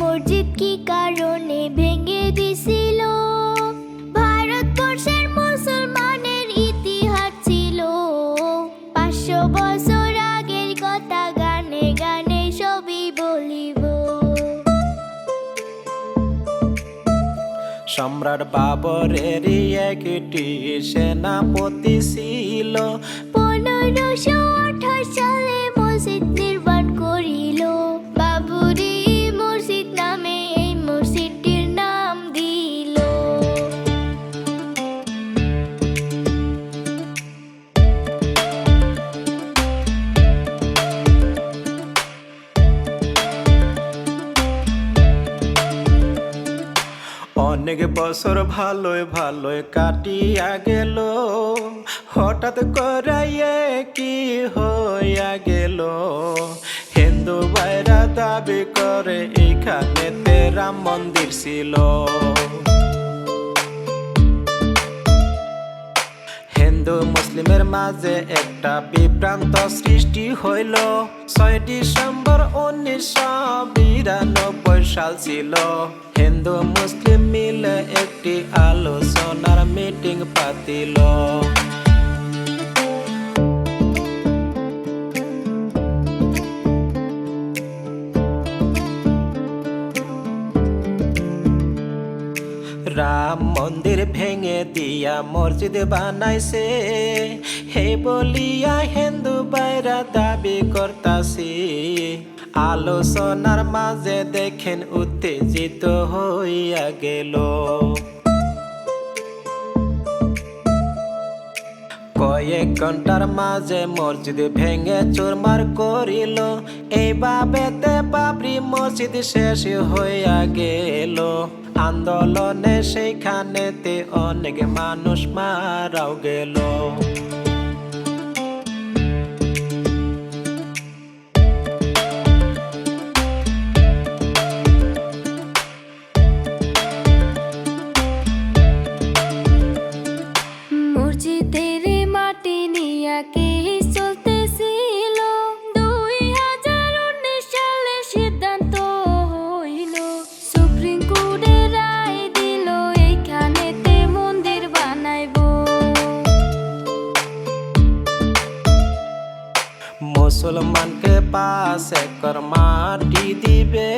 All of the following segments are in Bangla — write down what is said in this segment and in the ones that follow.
মসজিদ কি কারণে ভেঙে দিছিল? ভারতবর্ষের মুসলমানের ইতিহাস ছিল। পাঁচশো বছর আগের কথা গানে গানে সবই বলিব। সম্রাট বাবরের একটি সেনাপতি ছিল। অনেক বছর ভালোই ভালোই কাটিয়া গেল। হঠাৎ করাইয়ে কি হইয়া গেল? হিন্দু ভাইরা দাবি করে এইখানে রাম মন্দির ছিল। হিন্দু মুসলিমের মাঝে একটা বিভ্রান্ত সৃষ্টি হইল। ছয় ডিসেম্বর উনিশশো বিরানব্বই সাল ছিল। হিন্দু মুসলিম মিলে একটি আলোচনার মিটিং পাতিল। রাম মন্দির ভেঙে দিয়া মসজিদ বানাইছে। হে বলিয়া হিন্দু বাইরা দাবি করতাছি। আলোচনার মাঝে দেখেন উত্তেজিত হইয়া গেল। কয়েক ঘণ্টার মাঝে মসজিদ ভেঙে চুরমার করিল। এইভাবেতে বাবরি মসজিদ শেষ হইয়া গেল। আন্দোলনে সেইখানেতে অনেক মানুষ মারাও গেল। মুসলমানকে পাঁচ একর মাটি দিবে।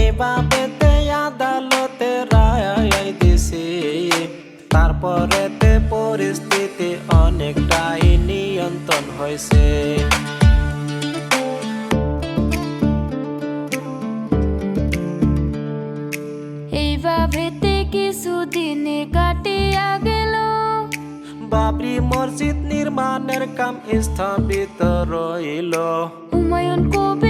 এইভাবে আদালতে রায় দিছে। তারপরে তে পরিস্থিতি অনেকটাই নিয়ন্ত্রণ হয়েছে। এইভাবেতে কিছুদিনে কাটিয়া গেল। বাবরি মসজিদ নির্মাণের কাম স্থাপিত রইল। হুমায়ুন কবির